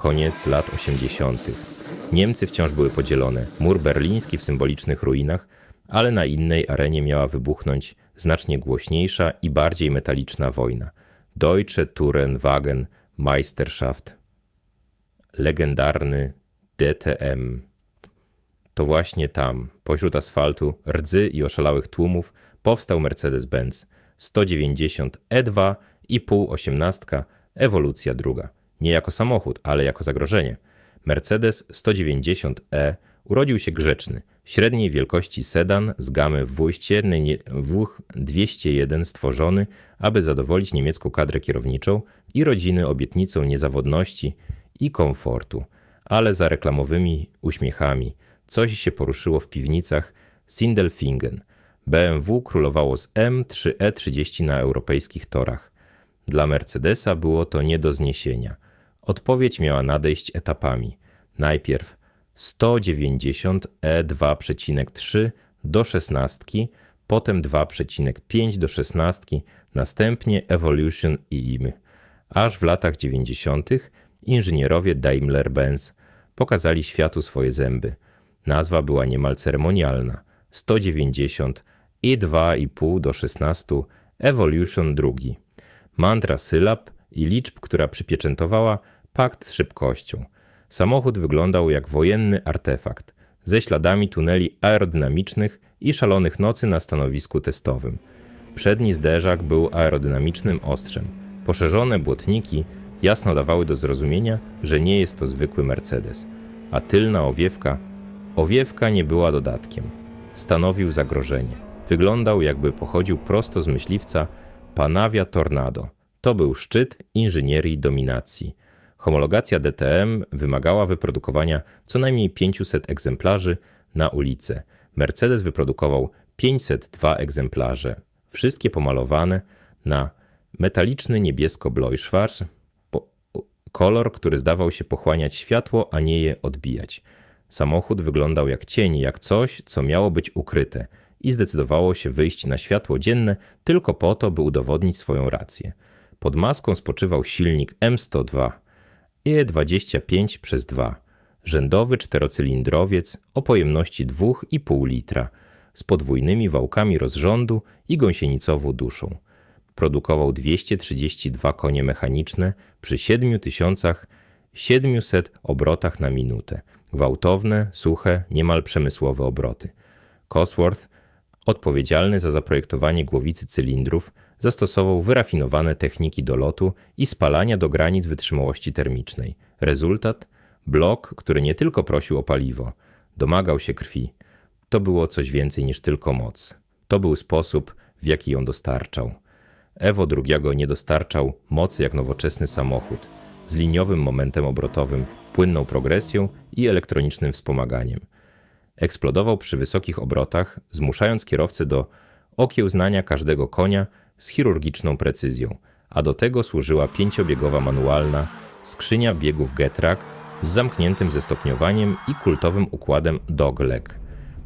koniec lat 80. Niemcy wciąż były podzielone. Mur berliński w symbolicznych ruinach, ale na innej arenie miała wybuchnąć znacznie głośniejsza i bardziej metaliczna wojna. Deutsche Tourenwagen Meisterschaft. Legendarny DTM. To właśnie tam, pośród asfaltu, rdzy i oszalałych tłumów, powstał Mercedes-Benz 190 E2 i pół osiemnastka, ewolucja druga. Nie jako samochód, ale jako zagrożenie. Mercedes 190E urodził się grzeczny, średniej wielkości sedan z gamy dwuściennej nie- W201 stworzony, aby zadowolić niemiecką kadrę kierowniczą i rodziny obietnicą niezawodności i komfortu, ale za reklamowymi uśmiechami coś się poruszyło w piwnicach Sindelfingen. BMW królowało z M3E30 na europejskich torach. Dla Mercedesa było to nie do zniesienia. Odpowiedź miała nadejść etapami. Najpierw 190 E2,3 do 16, potem 2,5 do 16, następnie Evolution i IM. Aż w latach 90. inżynierowie Daimler-Benz pokazali światu swoje zęby. Nazwa była niemal ceremonialna. 190 i 2,5 do 16 Evolution II. Mantra sylab i liczb, która przypieczętowała pakt z szybkością. Samochód wyglądał jak wojenny artefakt, ze śladami tuneli aerodynamicznych i szalonych nocy na stanowisku testowym. Przedni zderzak był aerodynamicznym ostrzem. Poszerzone błotniki jasno dawały do zrozumienia, że nie jest to zwykły Mercedes, a tylna owiewka Owiewka nie była dodatkiem. Stanowił zagrożenie. Wyglądał jakby pochodził prosto z myśliwca Panavia Tornado. To był szczyt inżynierii dominacji. Homologacja DTM wymagała wyprodukowania co najmniej 500 egzemplarzy na ulicę. Mercedes wyprodukował 502 egzemplarze. Wszystkie pomalowane na metaliczny niebiesko-blojszwarz, kolor, który zdawał się pochłaniać światło, a nie je odbijać. Samochód wyglądał jak cień, jak coś, co miało być ukryte i zdecydowało się wyjść na światło dzienne tylko po to, by udowodnić swoją rację. Pod maską spoczywał silnik M102 E25 przez 2, rzędowy czterocylindrowiec o pojemności 2,5 litra z podwójnymi wałkami rozrządu i gąsienicową duszą. Produkował 232 konie mechaniczne przy 7700 obrotach na minutę. Gwałtowne, suche, niemal przemysłowe obroty. Cosworth, odpowiedzialny za zaprojektowanie głowicy cylindrów, zastosował wyrafinowane techniki dolotu i spalania do granic wytrzymałości termicznej. Rezultat? Blok, który nie tylko prosił o paliwo, domagał się krwi. To było coś więcej niż tylko moc. To był sposób, w jaki ją dostarczał. Evo II nie dostarczał mocy jak nowoczesny samochód, z liniowym momentem obrotowym, płynną progresją i elektronicznym wspomaganiem. Eksplodował przy wysokich obrotach, zmuszając kierowcę do okiełznania każdego konia z chirurgiczną precyzją, a do tego służyła pięciobiegowa manualna skrzynia biegów Getrack z zamkniętym zestopniowaniem i kultowym układem dogleg.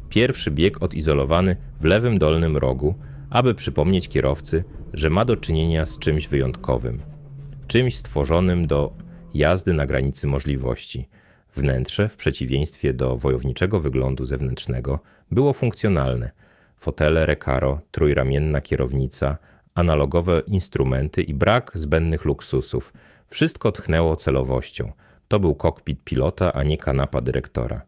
Pierwszy bieg odizolowany w lewym dolnym rogu, aby przypomnieć kierowcy, że ma do czynienia z czymś wyjątkowym, czymś stworzonym do jazdy na granicy możliwości. Wnętrze, w przeciwieństwie do wojowniczego wyglądu zewnętrznego, było funkcjonalne. Fotele Recaro, trójramienna kierownica, analogowe instrumenty i brak zbędnych luksusów. Wszystko tchnęło celowością. To był kokpit pilota, a nie kanapa dyrektora.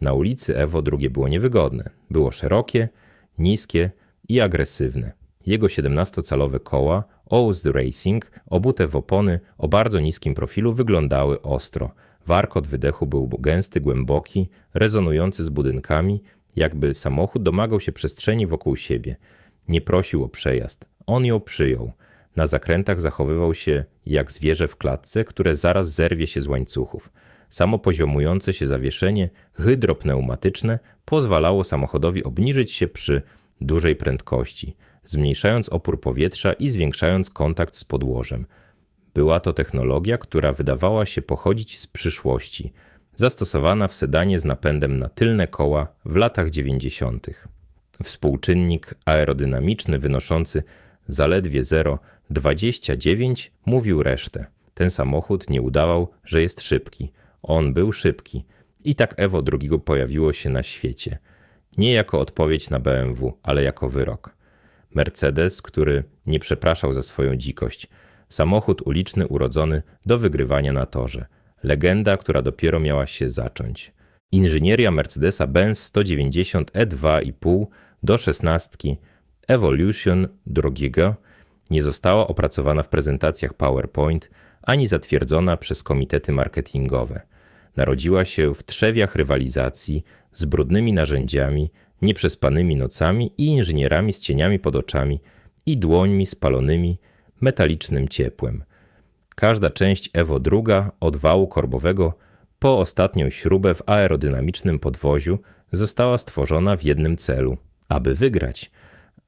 Na ulicy Evo drugie było niewygodne. Było szerokie, niskie i agresywne. Jego 17-calowe koła Oust Racing, obute w opony o bardzo niskim profilu, wyglądały ostro. Warkot wydechu był gęsty, głęboki, rezonujący z budynkami, jakby samochód domagał się przestrzeni wokół siebie. Nie prosił o przejazd, on ją przyjął. Na zakrętach zachowywał się jak zwierzę w klatce, które zaraz zerwie się z łańcuchów. Samo poziomujące się zawieszenie hydropneumatyczne pozwalało samochodowi obniżyć się przy dużej prędkości, zmniejszając opór powietrza i zwiększając kontakt z podłożem. Była to technologia, która wydawała się pochodzić z przyszłości, zastosowana w sedanie z napędem na tylne koła w latach 90. Współczynnik aerodynamiczny wynoszący zaledwie 0,29 mówił resztę. Ten samochód nie udawał, że jest szybki. On był szybki. I tak Evo II pojawiło się na świecie. Nie jako odpowiedź na BMW, ale jako wyrok. Mercedes, który nie przepraszał za swoją dzikość. Samochód uliczny urodzony do wygrywania na torze. Legenda, która dopiero miała się zacząć. Inżynieria Mercedesa-Benz 190 E2,5 do 16 Evolution drugiego nie została opracowana w prezentacjach PowerPoint ani zatwierdzona przez komitety marketingowe. Narodziła się w trzewiach rywalizacji z brudnymi narzędziami, nieprzespanymi nocami i inżynierami z cieniami pod oczami i dłońmi spalonymi metalicznym ciepłem. Każda część Evo II od wału korbowego po ostatnią śrubę w aerodynamicznym podwoziu została stworzona w jednym celu aby wygrać.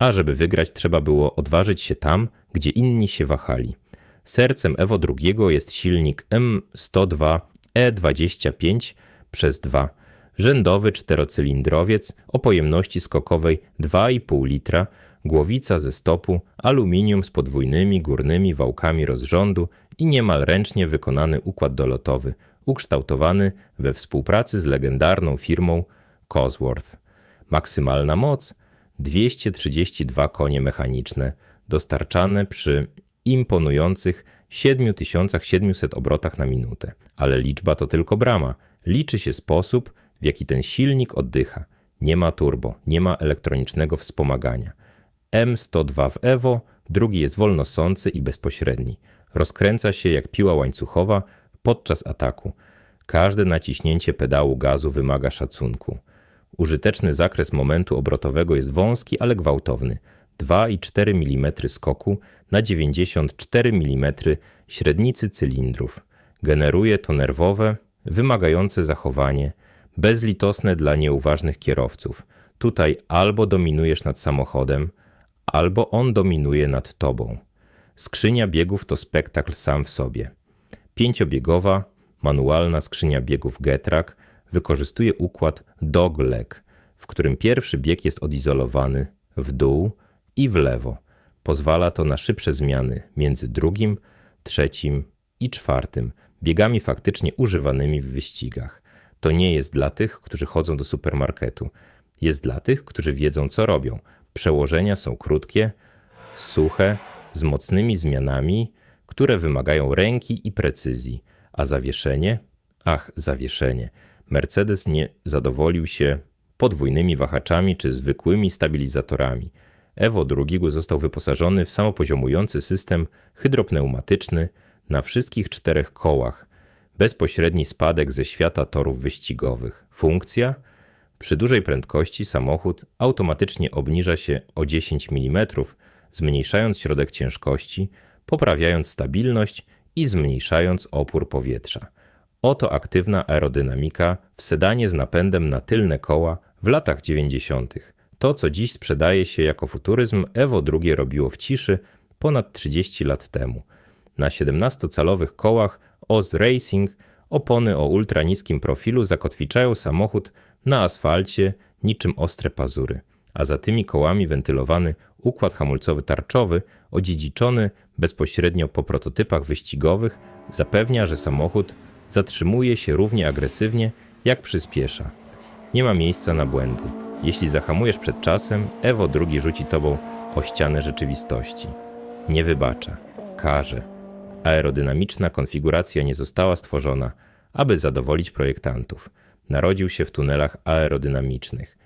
A żeby wygrać, trzeba było odważyć się tam, gdzie inni się wahali. Sercem Evo II jest silnik M102 E25 przez 2, rzędowy czterocylindrowiec o pojemności skokowej 2,5 litra, głowica ze stopu, aluminium z podwójnymi górnymi wałkami rozrządu i niemal ręcznie wykonany układ dolotowy, ukształtowany we współpracy z legendarną firmą Cosworth. Maksymalna moc 232 konie mechaniczne, dostarczane przy imponujących 7700 obrotach na minutę. Ale liczba to tylko brama. Liczy się sposób, w jaki ten silnik oddycha. Nie ma turbo, nie ma elektronicznego wspomagania. M102 w Evo, drugi jest wolnosący i bezpośredni. Rozkręca się jak piła łańcuchowa podczas ataku. Każde naciśnięcie pedału gazu wymaga szacunku. Użyteczny zakres momentu obrotowego jest wąski, ale gwałtowny. 2,4 mm skoku na 94 mm średnicy cylindrów. Generuje to nerwowe, wymagające zachowanie, bezlitosne dla nieuważnych kierowców. Tutaj albo dominujesz nad samochodem, albo on dominuje nad tobą. Skrzynia biegów to spektakl sam w sobie. Pięciobiegowa, manualna skrzynia biegów Getrack wykorzystuje układ dogleg, w którym pierwszy bieg jest odizolowany w dół i w lewo. Pozwala to na szybsze zmiany między drugim, trzecim i czwartym biegami faktycznie używanymi w wyścigach. To nie jest dla tych, którzy chodzą do supermarketu. Jest dla tych, którzy wiedzą, co robią. Przełożenia są krótkie, suche, z mocnymi zmianami, które wymagają ręki i precyzji, a zawieszenie? Ach, zawieszenie. Mercedes nie zadowolił się podwójnymi wahaczami czy zwykłymi stabilizatorami. Evo II został wyposażony w samopoziomujący system hydropneumatyczny na wszystkich czterech kołach, bezpośredni spadek ze świata torów wyścigowych. Funkcja? Przy dużej prędkości samochód automatycznie obniża się o 10 mm, zmniejszając środek ciężkości, poprawiając stabilność i zmniejszając opór powietrza. Oto aktywna aerodynamika w sedanie z napędem na tylne koła w latach 90. To, co dziś sprzedaje się jako futuryzm, Evo II robiło w ciszy ponad 30 lat temu. Na 17-calowych kołach Oz Racing opony o ultraniskim profilu zakotwiczają samochód na asfalcie niczym ostre pazury, a za tymi kołami wentylowany układ hamulcowy tarczowy, odziedziczony bezpośrednio po prototypach wyścigowych, zapewnia, że samochód zatrzymuje się równie agresywnie, jak przyspiesza. Nie ma miejsca na błędy. Jeśli zahamujesz przed czasem, Evo II rzuci tobą o ścianę rzeczywistości. Nie wybacza, karze. Aerodynamiczna konfiguracja nie została stworzona, aby zadowolić projektantów. Narodził się w tunelach aerodynamicznych.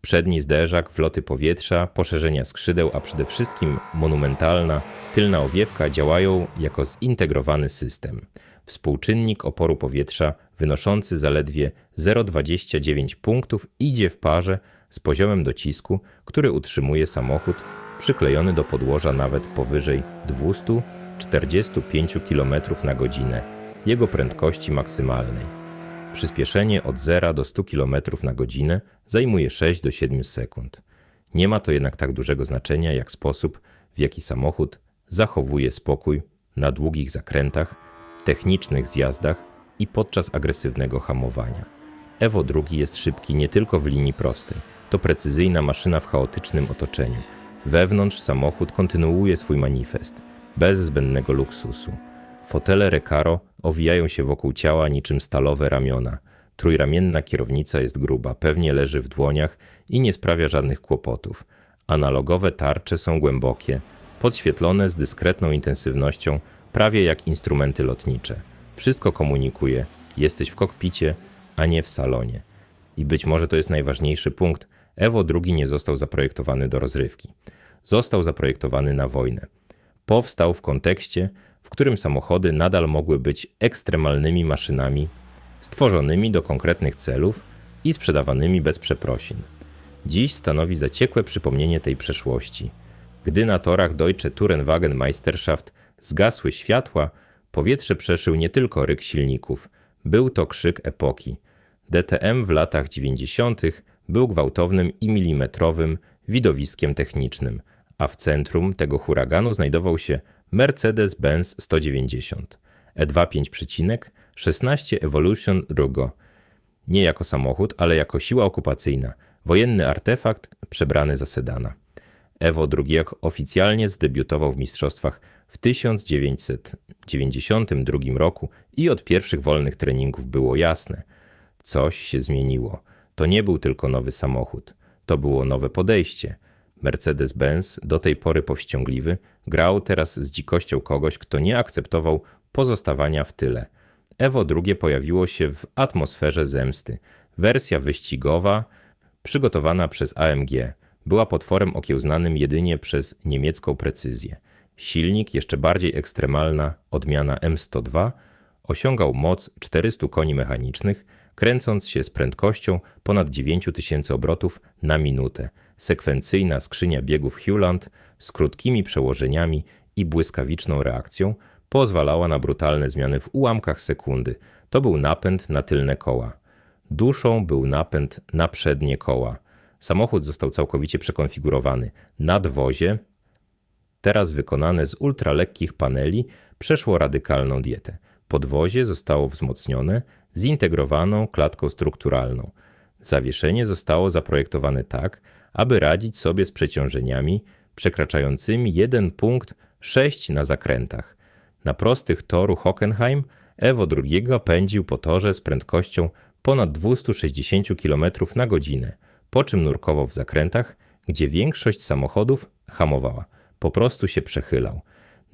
Przedni zderzak, wloty powietrza, poszerzenia skrzydeł, a przede wszystkim monumentalna tylna owiewka działają jako zintegrowany system współczynnik oporu powietrza wynoszący zaledwie 0,29 punktów idzie w parze z poziomem docisku, który utrzymuje samochód przyklejony do podłoża nawet powyżej 245 km na godzinę jego prędkości maksymalnej. Przyspieszenie od 0 do 100 km na godzinę zajmuje 6 do 7 sekund. Nie ma to jednak tak dużego znaczenia jak sposób, w jaki samochód zachowuje spokój na długich zakrętach technicznych zjazdach i podczas agresywnego hamowania. Evo II jest szybki nie tylko w linii prostej, to precyzyjna maszyna w chaotycznym otoczeniu. Wewnątrz samochód kontynuuje swój manifest, bez zbędnego luksusu. Fotele Recaro owijają się wokół ciała niczym stalowe ramiona. Trójramienna kierownica jest gruba, pewnie leży w dłoniach i nie sprawia żadnych kłopotów. Analogowe tarcze są głębokie, podświetlone z dyskretną intensywnością, prawie jak instrumenty lotnicze. Wszystko komunikuje. Jesteś w kokpicie, a nie w salonie. I być może to jest najważniejszy punkt. Evo II nie został zaprojektowany do rozrywki. Został zaprojektowany na wojnę. Powstał w kontekście, w którym samochody nadal mogły być ekstremalnymi maszynami, stworzonymi do konkretnych celów i sprzedawanymi bez przeprosin. Dziś stanowi zaciekłe przypomnienie tej przeszłości. Gdy na torach Deutsche Tourenwagen Meisterschaft zgasły światła, powietrze przeszył nie tylko ryk silników. Był to krzyk epoki. DTM w latach 90. był gwałtownym i milimetrowym widowiskiem technicznym, a w centrum tego huraganu znajdował się Mercedes-Benz 190 E2 5 16 Evolution Rugo. Nie jako samochód, ale jako siła okupacyjna, wojenny artefakt przebrany za sedana. Evo II oficjalnie zdebiutował w mistrzostwach w 1992 roku i od pierwszych wolnych treningów było jasne. Coś się zmieniło. To nie był tylko nowy samochód, to było nowe podejście. Mercedes-Benz, do tej pory powściągliwy, grał teraz z dzikością kogoś, kto nie akceptował pozostawania w tyle. Evo II pojawiło się w atmosferze zemsty. Wersja wyścigowa, przygotowana przez AMG, była potworem okiełznanym jedynie przez niemiecką precyzję. Silnik, jeszcze bardziej ekstremalna odmiana M102, osiągał moc 400 koni mechanicznych, kręcąc się z prędkością ponad 9000 obrotów na minutę. Sekwencyjna skrzynia biegów Hewland z krótkimi przełożeniami i błyskawiczną reakcją pozwalała na brutalne zmiany w ułamkach sekundy. To był napęd na tylne koła. Duszą był napęd na przednie koła. Samochód został całkowicie przekonfigurowany. Nadwozie, teraz wykonane z ultralekkich paneli, przeszło radykalną dietę. Podwozie zostało wzmocnione zintegrowaną klatką strukturalną. Zawieszenie zostało zaprojektowane tak, aby radzić sobie z przeciążeniami przekraczającymi 1 punkt 6 na zakrętach. Na prostych toru Hockenheim Evo II pędził po torze z prędkością ponad 260 km na godzinę, po czym nurkował w zakrętach, gdzie większość samochodów hamowała, po prostu się przechylał.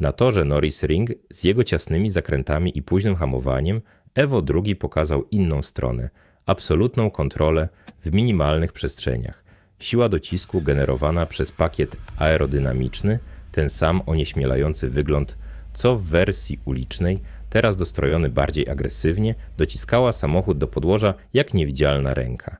Na torze Norris Ring z jego ciasnymi zakrętami i późnym hamowaniem Evo II pokazał inną stronę absolutną kontrolę w minimalnych przestrzeniach. Siła docisku generowana przez pakiet aerodynamiczny, ten sam onieśmielający wygląd co w wersji ulicznej, teraz dostrojony bardziej agresywnie, dociskała samochód do podłoża jak niewidzialna ręka.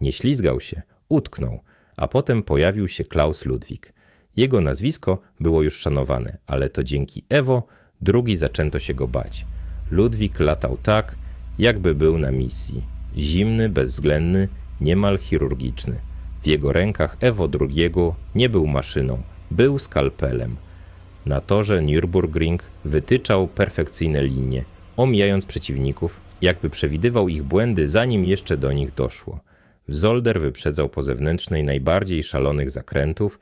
Nie ślizgał się, utknął, a potem pojawił się Klaus Ludwig. Jego nazwisko było już szanowane, ale to dzięki Ewo drugi zaczęto się go bać. Ludwik latał tak, jakby był na misji. Zimny, bezwzględny, niemal chirurgiczny. W jego rękach Ewo II nie był maszyną, był skalpelem. Na torze Nürburgring wytyczał perfekcyjne linie, omijając przeciwników, jakby przewidywał ich błędy, zanim jeszcze do nich doszło. Zolder wyprzedzał po zewnętrznej najbardziej szalonych zakrętów,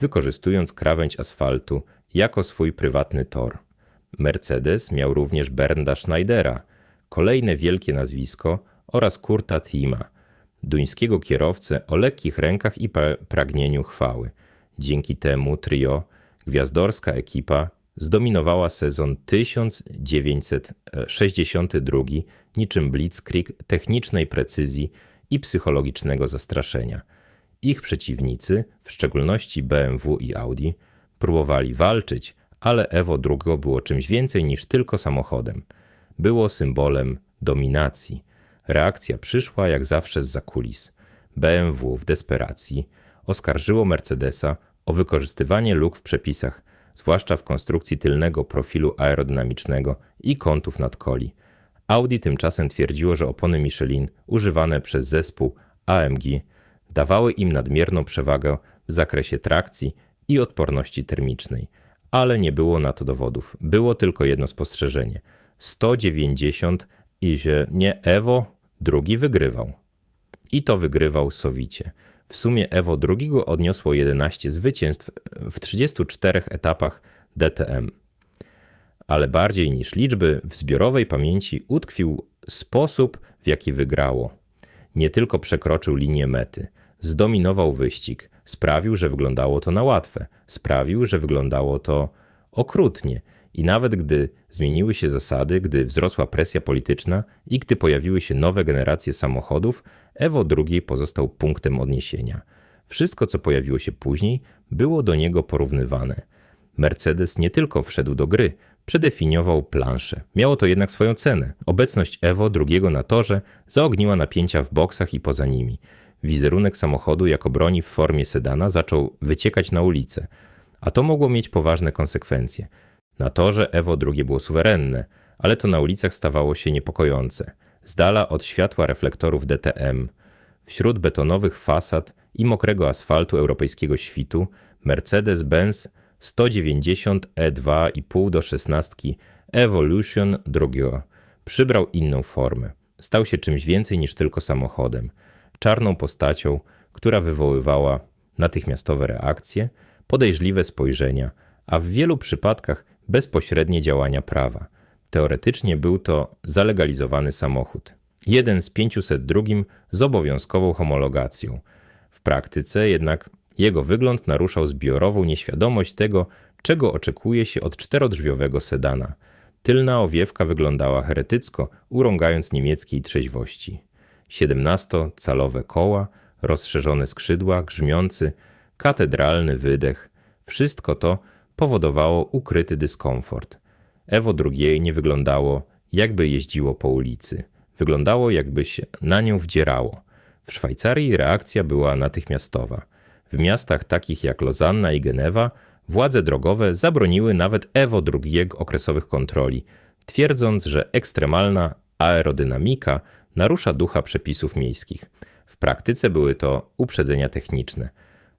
wykorzystując krawędź asfaltu jako swój prywatny tor. Mercedes miał również Bernda Schneidera, kolejne wielkie nazwisko oraz Kurta Tima, duńskiego kierowcę o lekkich rękach i pragnieniu chwały. Dzięki temu trio, gwiazdorska ekipa, zdominowała sezon 1962 niczym blitzkrieg technicznej precyzji i psychologicznego zastraszenia. Ich przeciwnicy, w szczególności BMW i Audi, próbowali walczyć, ale Evo II było czymś więcej niż tylko samochodem. Było symbolem dominacji. Reakcja przyszła jak zawsze z zakulis. BMW w desperacji oskarżyło Mercedesa o wykorzystywanie luk w przepisach, zwłaszcza w konstrukcji tylnego profilu aerodynamicznego i kątów nadkoli. Audi tymczasem twierdziło, że opony Michelin używane przez zespół AMG dawały im nadmierną przewagę w zakresie trakcji i odporności termicznej, ale nie było na to dowodów. Było tylko jedno spostrzeżenie: 190 i że nie Evo, drugi wygrywał. I to wygrywał sowicie. W sumie Evo drugiego odniosło 11 zwycięstw w 34 etapach DTM. ale bardziej niż liczby w zbiorowej pamięci utkwił sposób, w jaki wygrało. Nie tylko przekroczył linię mety, zdominował wyścig, sprawił, że wyglądało to na łatwe, sprawił, że wyglądało to okrutnie. I nawet gdy zmieniły się zasady, gdy wzrosła presja polityczna i gdy pojawiły się nowe generacje samochodów, Evo II pozostał punktem odniesienia. Wszystko, co pojawiło się później, było do niego porównywane. Mercedes nie tylko wszedł do gry, przedefiniował planszę. Miało to jednak swoją cenę. Obecność Evo II na torze zaogniła napięcia w boksach i poza nimi. Wizerunek samochodu jako broni w formie sedana zaczął wyciekać na ulicę, a to mogło mieć poważne konsekwencje. Na torze Evo II było suwerenne, ale to na ulicach stawało się niepokojące. Z dala od światła reflektorów DTM, wśród betonowych fasad i mokrego asfaltu europejskiego świtu, Mercedes-Benz 190 E2,5 do 16 Evolution II przybrał inną formę. Stał się czymś więcej niż tylko samochodem. Czarną postacią, która wywoływała natychmiastowe reakcje, podejrzliwe spojrzenia, a w wielu przypadkach bezpośrednie działania prawa. Teoretycznie był to zalegalizowany samochód. Jeden z 502 z obowiązkową homologacją. W praktyce jednak jego wygląd naruszał zbiorową nieświadomość tego, czego oczekuje się od czterodrzwiowego sedana. Tylna owiewka wyglądała heretycko, urągając niemieckiej trzeźwości. 17-calowe koła, rozszerzone skrzydła, grzmiący, katedralny wydech. Wszystko to powodowało ukryty dyskomfort. Ewo II nie wyglądało, jakby jeździło po ulicy. Wyglądało, jakby się na nią wdzierało. W Szwajcarii reakcja była natychmiastowa. W miastach takich jak Lozanna i Genewa władze drogowe zabroniły nawet Ewo II okresowych kontroli, twierdząc, że ekstremalna aerodynamika narusza ducha przepisów miejskich. W praktyce były to uprzedzenia techniczne.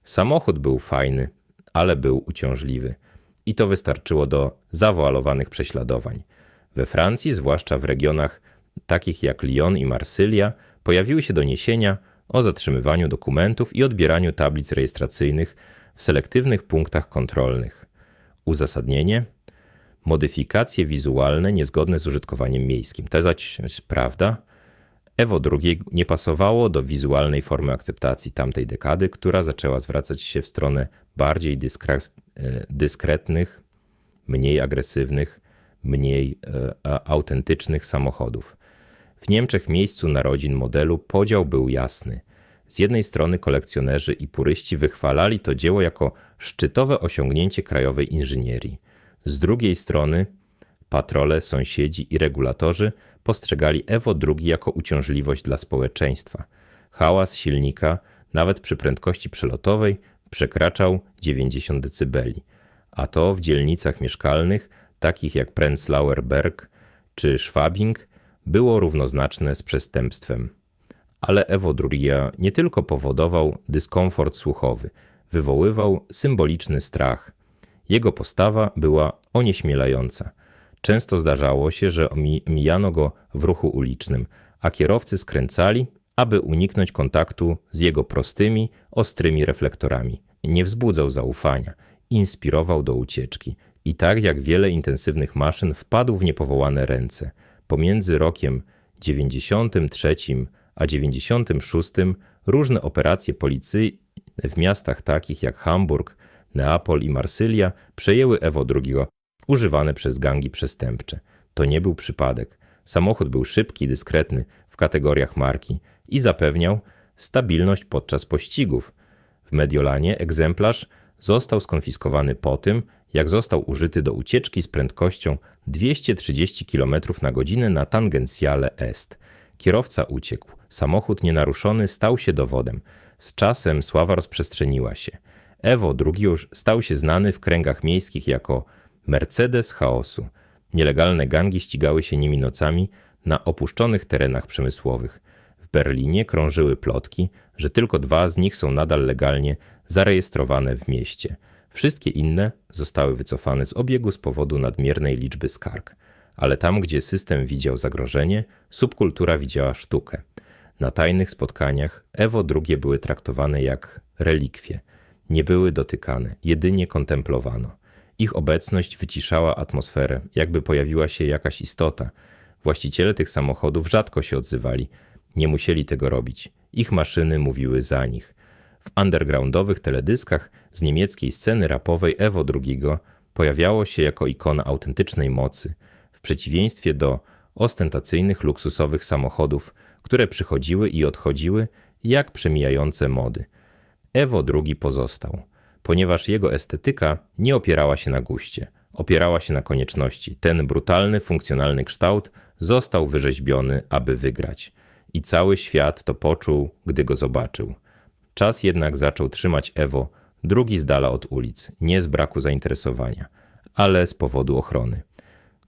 Samochód był fajny, ale był uciążliwy. I to wystarczyło do zawoalowanych prześladowań. We Francji, zwłaszcza w regionach takich jak Lyon i Marsylia, pojawiły się doniesienia o zatrzymywaniu dokumentów i odbieraniu tablic rejestracyjnych w selektywnych punktach kontrolnych. Uzasadnienie? Modyfikacje wizualne niezgodne z użytkowaniem miejskim. To jest prawda. Ewo II nie pasowało do wizualnej formy akceptacji tamtej dekady, która zaczęła zwracać się w stronę bardziej dyskre dyskretnych, mniej agresywnych, mniej e, autentycznych samochodów. W Niemczech miejscu narodzin modelu podział był jasny. Z jednej strony kolekcjonerzy i puryści wychwalali to dzieło jako szczytowe osiągnięcie krajowej inżynierii. Z drugiej strony patrole, sąsiedzi i regulatorzy postrzegali Ewo II jako uciążliwość dla społeczeństwa. Hałas silnika, nawet przy prędkości przelotowej, przekraczał 90 dB, a to w dzielnicach mieszkalnych, takich jak Prenzlauer Berg czy Schwabing, było równoznaczne z przestępstwem. Ale Ewo II nie tylko powodował dyskomfort słuchowy, wywoływał symboliczny strach. Jego postawa była onieśmielająca. Często zdarzało się, że mijano go w ruchu ulicznym, a kierowcy skręcali, aby uniknąć kontaktu z jego prostymi, ostrymi reflektorami. Nie wzbudzał zaufania, inspirował do ucieczki. I tak jak wiele intensywnych maszyn wpadł w niepowołane ręce – Pomiędzy rokiem 93 a 96 różne operacje policyjne w miastach takich jak Hamburg, Neapol i Marsylia przejęły Ewo II, używane przez gangi przestępcze. To nie był przypadek. Samochód był szybki, dyskretny w kategoriach marki i zapewniał stabilność podczas pościgów. W Mediolanie egzemplarz został skonfiskowany po tym, jak został użyty do ucieczki z prędkością 230 km na godzinę na tangencjale est. Kierowca uciekł. Samochód nienaruszony stał się dowodem. Z czasem sława rozprzestrzeniła się. Ewo II stał się znany w kręgach miejskich jako Mercedes chaosu. Nielegalne gangi ścigały się nimi nocami na opuszczonych terenach przemysłowych. W Berlinie krążyły plotki, że tylko dwa z nich są nadal legalnie zarejestrowane w mieście – Wszystkie inne zostały wycofane z obiegu z powodu nadmiernej liczby skarg, ale tam, gdzie system widział zagrożenie, subkultura widziała sztukę. Na tajnych spotkaniach Ewo II były traktowane jak relikwie. Nie były dotykane, jedynie kontemplowano. Ich obecność wyciszała atmosferę, jakby pojawiła się jakaś istota. Właściciele tych samochodów rzadko się odzywali. Nie musieli tego robić. Ich maszyny mówiły za nich. W undergroundowych teledyskach z niemieckiej sceny rapowej Evo II pojawiało się jako ikona autentycznej mocy, w przeciwieństwie do ostentacyjnych, luksusowych samochodów, które przychodziły i odchodziły jak przemijające mody. Evo II pozostał, ponieważ jego estetyka nie opierała się na guście, opierała się na konieczności. Ten brutalny, funkcjonalny kształt został wyrzeźbiony, aby wygrać. I cały świat to poczuł, gdy go zobaczył. Czas jednak zaczął trzymać Evo drugi z dala od ulic, nie z braku zainteresowania, ale z powodu ochrony.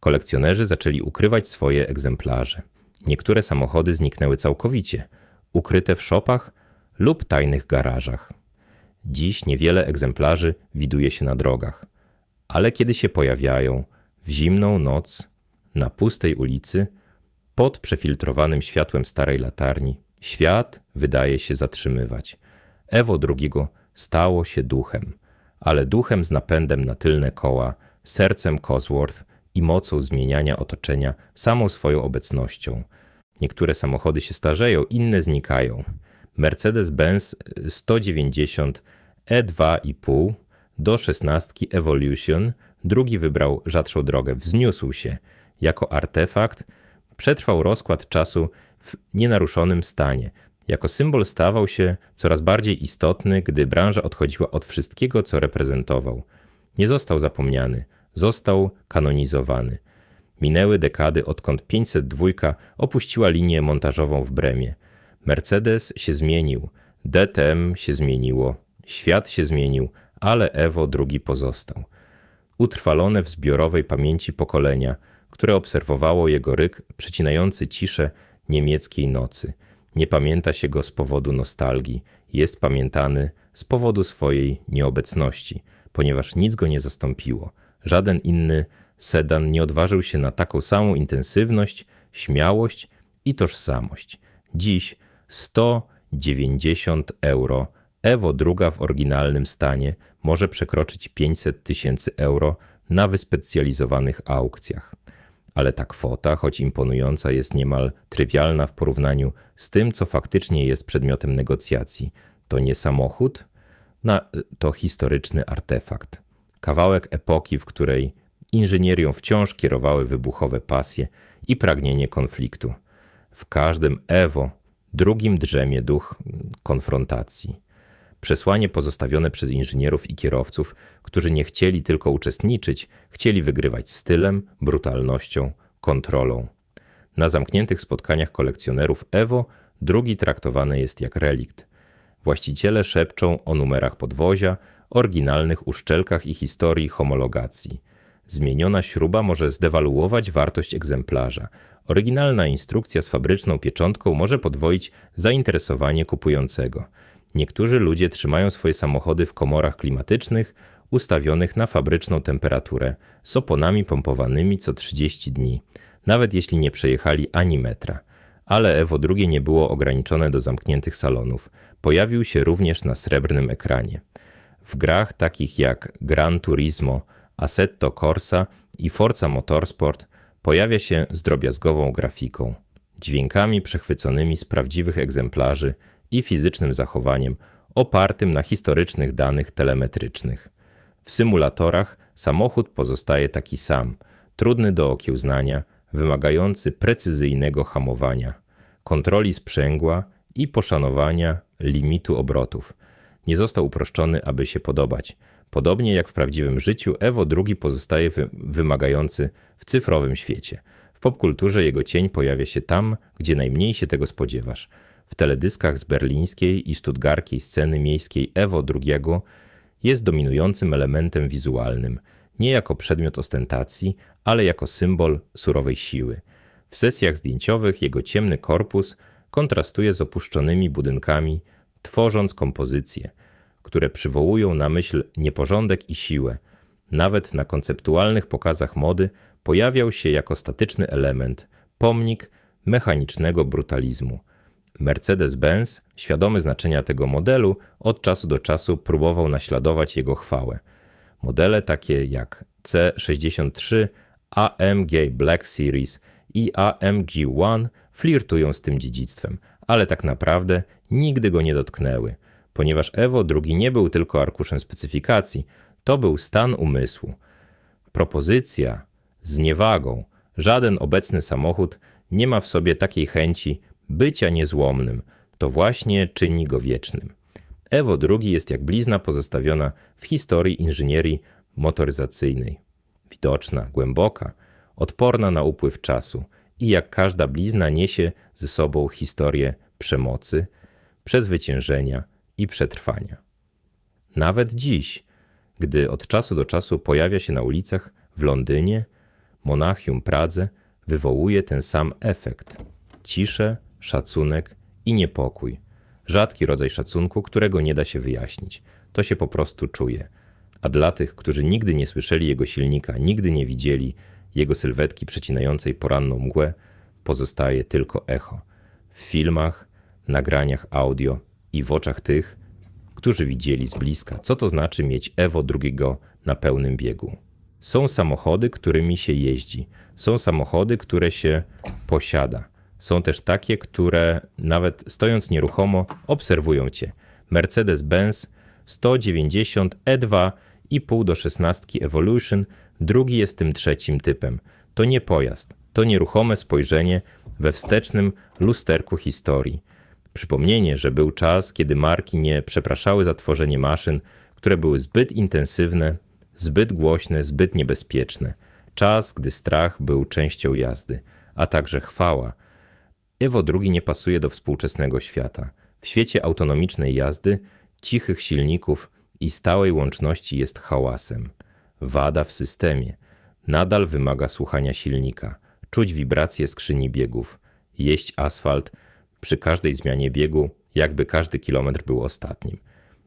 Kolekcjonerzy zaczęli ukrywać swoje egzemplarze. Niektóre samochody zniknęły całkowicie, ukryte w szopach lub tajnych garażach. Dziś niewiele egzemplarzy widuje się na drogach, ale kiedy się pojawiają w zimną noc na pustej ulicy, pod przefiltrowanym światłem starej latarni, świat wydaje się zatrzymywać. Ewo II stało się duchem, ale duchem z napędem na tylne koła, sercem Cosworth i mocą zmieniania otoczenia samą swoją obecnością. Niektóre samochody się starzeją, inne znikają. Mercedes-Benz 190 E2,5 do 16 Evolution, drugi wybrał rzadszą drogę, wzniósł się. Jako artefakt przetrwał rozkład czasu w nienaruszonym stanie. Jako symbol stawał się coraz bardziej istotny, gdy branża odchodziła od wszystkiego, co reprezentował. Nie został zapomniany, został kanonizowany. Minęły dekady, odkąd 502 opuściła linię montażową w Bremie. Mercedes się zmienił, DTM się zmieniło, świat się zmienił, ale Evo II pozostał. Utrwalone w zbiorowej pamięci pokolenia, które obserwowało jego ryk przecinający ciszę niemieckiej nocy. Nie pamięta się go z powodu nostalgii, jest pamiętany z powodu swojej nieobecności, ponieważ nic go nie zastąpiło. Żaden inny sedan nie odważył się na taką samą intensywność, śmiałość i tożsamość. Dziś 190 euro. Evo druga w oryginalnym stanie może przekroczyć 500 tysięcy euro na wyspecjalizowanych aukcjach. Ale ta kwota, choć imponująca, jest niemal trywialna w porównaniu z tym, co faktycznie jest przedmiotem negocjacji. To nie samochód, to historyczny artefakt. Kawałek epoki, w której inżynierią wciąż kierowały wybuchowe pasje i pragnienie konfliktu. W każdym Ewo drugim drzemie duch konfrontacji. Przesłanie pozostawione przez inżynierów i kierowców, którzy nie chcieli tylko uczestniczyć, chcieli wygrywać stylem, brutalnością, kontrolą. Na zamkniętych spotkaniach kolekcjonerów Evo drugi traktowany jest jak relikt. Właściciele szepczą o numerach podwozia, oryginalnych uszczelkach i historii homologacji. Zmieniona śruba może zdewaluować wartość egzemplarza. Oryginalna instrukcja z fabryczną pieczątką może podwoić zainteresowanie kupującego. Niektórzy ludzie trzymają swoje samochody w komorach klimatycznych ustawionych na fabryczną temperaturę z oponami pompowanymi co 30 dni, nawet jeśli nie przejechali ani metra. Ale Evo II nie było ograniczone do zamkniętych salonów. Pojawił się również na srebrnym ekranie. W grach takich jak Gran Turismo, Assetto Corsa i Forza Motorsport pojawia się z drobiazgową grafiką, dźwiękami przechwyconymi z prawdziwych egzemplarzy i fizycznym zachowaniem opartym na historycznych danych telemetrycznych. W symulatorach samochód pozostaje taki sam, trudny do okiełznania, wymagający precyzyjnego hamowania, kontroli sprzęgła i poszanowania limitu obrotów. Nie został uproszczony, aby się podobać. Podobnie jak w prawdziwym życiu, Evo II pozostaje wymagający w cyfrowym świecie. W popkulturze jego cień pojawia się tam, gdzie najmniej się tego spodziewasz. W teledyskach z berlińskiej i stuttgarskiej sceny miejskiej Evo II jest dominującym elementem wizualnym, nie jako przedmiot ostentacji, ale jako symbol surowej siły. W sesjach zdjęciowych jego ciemny korpus kontrastuje z opuszczonymi budynkami, tworząc kompozycje, które przywołują na myśl nieporządek i siłę. Nawet na konceptualnych pokazach mody pojawiał się jako statyczny element, pomnik mechanicznego brutalizmu. Mercedes-Benz, świadomy znaczenia tego modelu, od czasu do czasu próbował naśladować jego chwałę. Modele takie jak C63, AMG Black Series i AMG One flirtują z tym dziedzictwem, ale tak naprawdę nigdy go nie dotknęły, ponieważ Evo II nie był tylko arkuszem specyfikacji, to był stan umysłu. Propozycja z niewagą. Żaden obecny samochód nie ma w sobie takiej chęci bycia niezłomnym. To właśnie czyni go wiecznym. Evo II jest jak blizna pozostawiona w historii inżynierii motoryzacyjnej. Widoczna, głęboka, odporna na upływ czasu i jak każda blizna niesie ze sobą historię przemocy, przezwyciężenia i przetrwania. Nawet dziś, gdy od czasu do czasu pojawia się na ulicach w Londynie, Monachium, Pradze, wywołuje ten sam efekt: ciszę, szacunek i niepokój. Rzadki rodzaj szacunku, którego nie da się wyjaśnić. To się po prostu czuje. A dla tych, którzy nigdy nie słyszeli jego silnika, nigdy nie widzieli jego sylwetki przecinającej poranną mgłę, pozostaje tylko echo. W filmach, nagraniach audio i w oczach tych, którzy widzieli z bliska, co to znaczy mieć Evo drugiego na pełnym biegu. Są samochody, którymi się jeździ, są samochody, które się posiada. Są też takie, które nawet stojąc nieruchomo obserwują cię. Mercedes-Benz 190 E2 i pół do 16 Evolution, drugi jest tym trzecim typem. To nie pojazd, to nieruchome spojrzenie we wstecznym lusterku historii. Przypomnienie, że był czas, kiedy marki nie przepraszały za tworzenie maszyn, które były zbyt intensywne, zbyt głośne, zbyt niebezpieczne. Czas, gdy strach był częścią jazdy, a także chwała. Evo II nie pasuje do współczesnego świata. W świecie autonomicznej jazdy, cichych silników i stałej łączności jest hałasem. Wada w systemie. Nadal wymaga słuchania silnika, czuć wibracje skrzyni biegów, jeść asfalt przy każdej zmianie biegu, jakby każdy kilometr był ostatnim.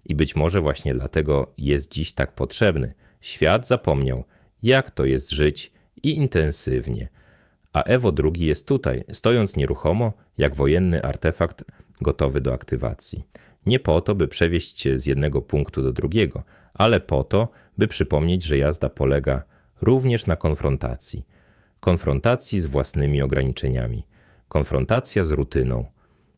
I być może właśnie dlatego jest dziś tak potrzebny. Świat zapomniał, jak to jest żyć i intensywnie. A Evo II jest tutaj, stojąc nieruchomo, jak wojenny artefakt gotowy do aktywacji. Nie po to, by przewieźć cię z jednego punktu do drugiego, ale po to, by przypomnieć, że jazda polega również na konfrontacji. Konfrontacji z własnymi ograniczeniami, konfrontacja z rutyną,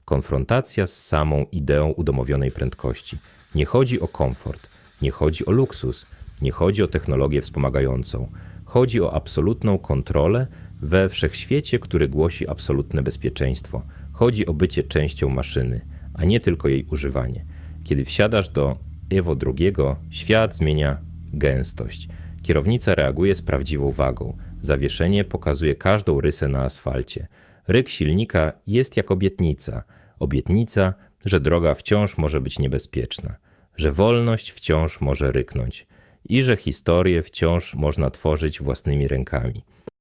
konfrontacja z samą ideą udomowionej prędkości. Nie chodzi o komfort, nie chodzi o luksus, nie chodzi o technologię wspomagającą. Chodzi o absolutną kontrolę we wszechświecie, który głosi absolutne bezpieczeństwo. Chodzi o bycie częścią maszyny, a nie tylko jej używanie. Kiedy wsiadasz do Evo II, świat zmienia gęstość. Kierownica reaguje z prawdziwą wagą. Zawieszenie pokazuje każdą rysę na asfalcie. Ryk silnika jest jak obietnica. Obietnica, że droga wciąż może być niebezpieczna, że wolność wciąż może ryknąć i że historię wciąż można tworzyć własnymi rękami.